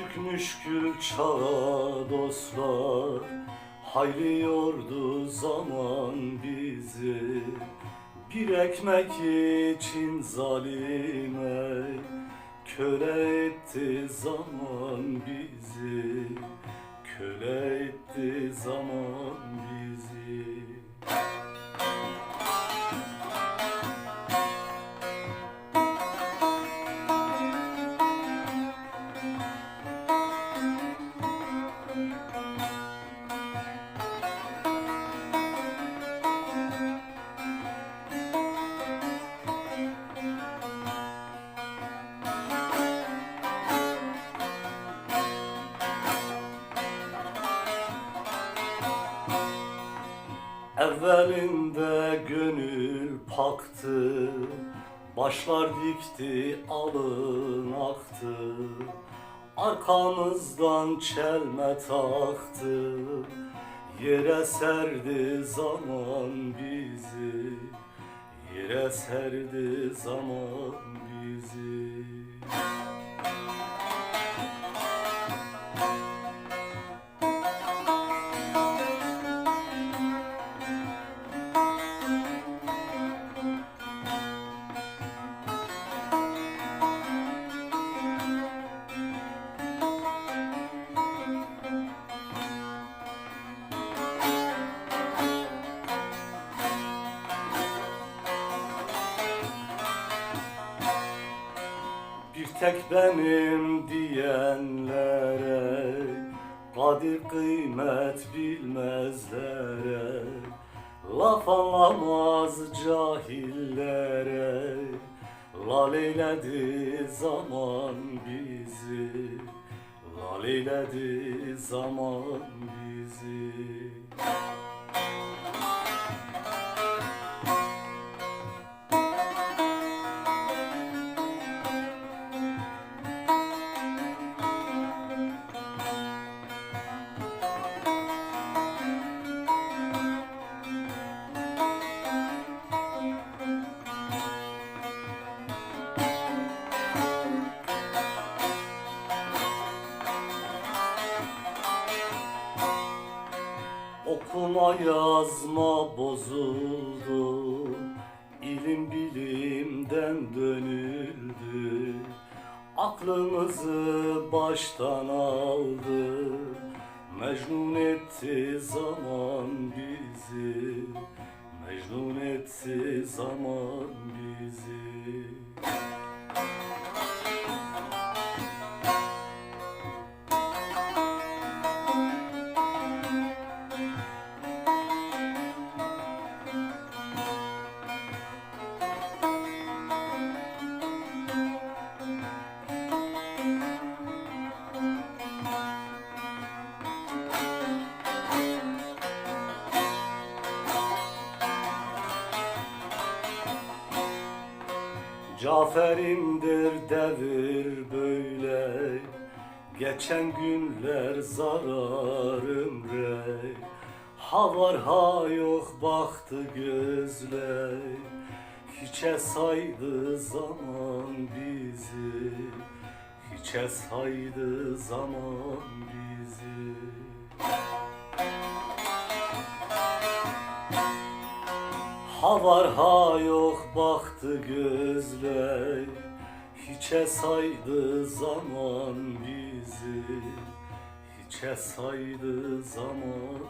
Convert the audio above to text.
Çökmüş gül çağa dostlar Hayli yordu zaman bizi. Bir ekmek için zalime Köle etti zaman bizi. Köle etti zaman bizi. Evvelinde gönül paktı Başlar dikti alın aktı. Arkamızdan çelme taktı Yere serdi zaman bizi. Yere serdi zaman bizi tek benim diyenlere Kadir kıymet bilmezlere Laf anlamaz cahillere Lal eyledi zaman bizi Lal eyledi zaman bizi Okuma yazma bozuldu İlim bilimden dönüldü. Aklımızı baştan aldı Mecnun etti zaman bizi. Mecnun etti zaman bizi Cafer'indir devir böyle. Geçen günler zarar ömre. Ha var ha yok baktı gözler. Hiçe saydı zaman bizi. Hiçe saydı zaman bizi. Ha var ha yok baktı gözler Hiçe saydı zaman bizi. Hiçe saydı zaman